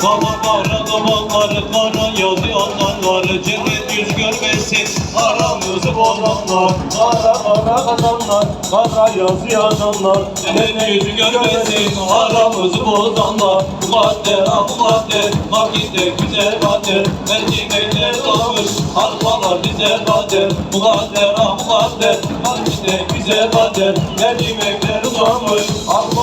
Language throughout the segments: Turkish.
Kara kara dumanlar, kara yazıyanlar var Cennet yüz görmesin, aramızı bozanlar. Kara kara kazanlar, kara yazı yazanlar Cennet yüz görmesin, aramızı bozanlar. Mukadder, ah mukadder, vakitte güzel kader Mercimekler dolmuş, arpalar bize kader Mukadder, ah mukadder, vakitte güzel kader Mercimekler dolmuş, Arpalar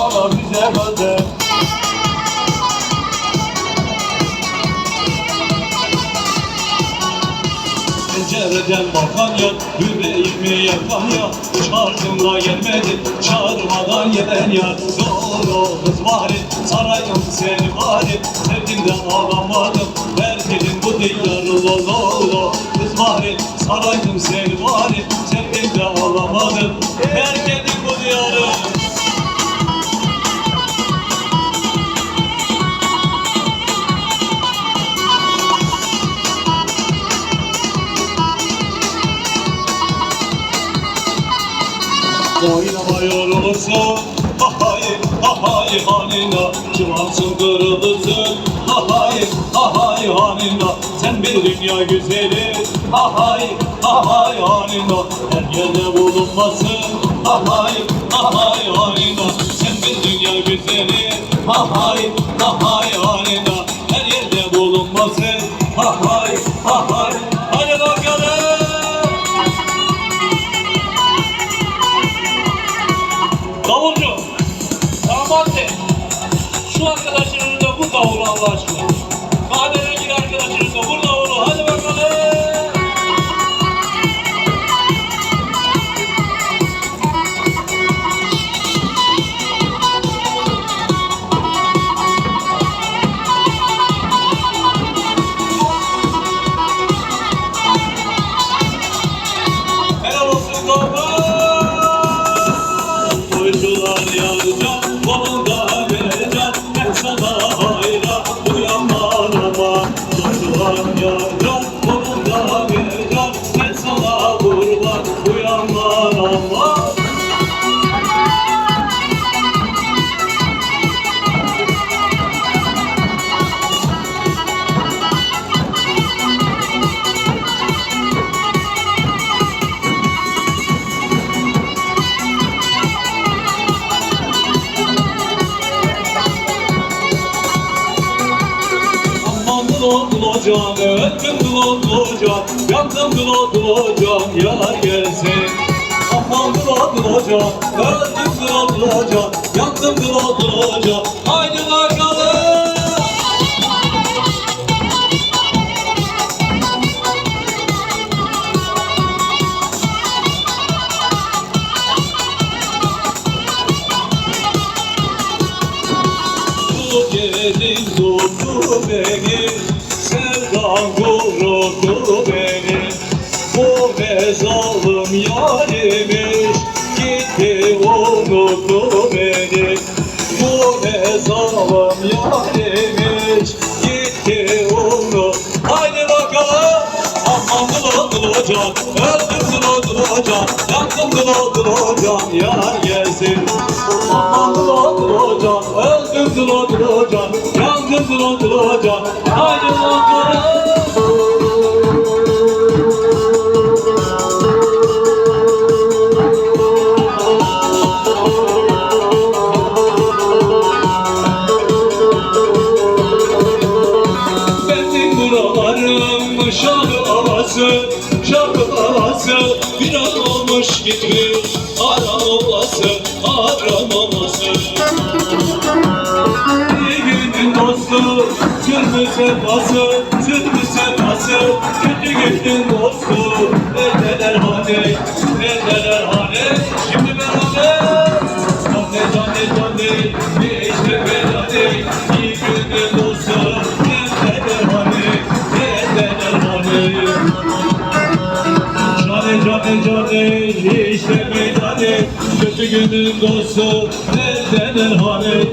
Pencereden bakan ya, yüreğimi yakan ya Şarkımla gelmedi, çağırmadan gelen ya Doğru kız bari, sarayım seni bari. Sevdim de ağlamadım, verdilim bu diyarı lo Kız bari, sarayım seni bari. Sevdim de ağlamadım, verdilim bu diyarı Oynamıyor olursun Ahay ahay hanina Çıvansın kırılırsın Ahay ahay hanina Sen bir dünya güzeli. Ahay ahay hanina Her yerde bulunmasın. Ahay ahay hanina Sen bir dünya güzeli. Ahay ahay bu davulu Jolong jolong jolong Aman kılo kılo can, öldüm kılo kılo can Yandım kılo kılo can, yar gelsin. Aman kılo kılo can, öldüm kılo kılo can Yandım kılo kılo can, haydi bakalım. Gelin durdu beni Sevdan vurdu beni. Bu ne zalim yarimiz Gitti unuttu beni. Bu ne zalim yarimiz Gitti unuttu. Haydi bakalım. Aman kılo can Öldüm can Yandım kılo kılo can Yar gelsin. Aman kılo can Öldüm kılo kılo can Haydi bakalım Benim buralarım şarkı havası Şarkı havası. Bir an olmuş gitmiş Aram olması Sürmü sefası Sürmü sefası Kötü günün dostu Neredeler hani Neredeler hani Şimdi beraber Canne canne canne Bir işte belade İyi günün dostu Neredeler hani Neredeler hani Cane cane cane işte meydane Kötü günün dostu Neredeler hani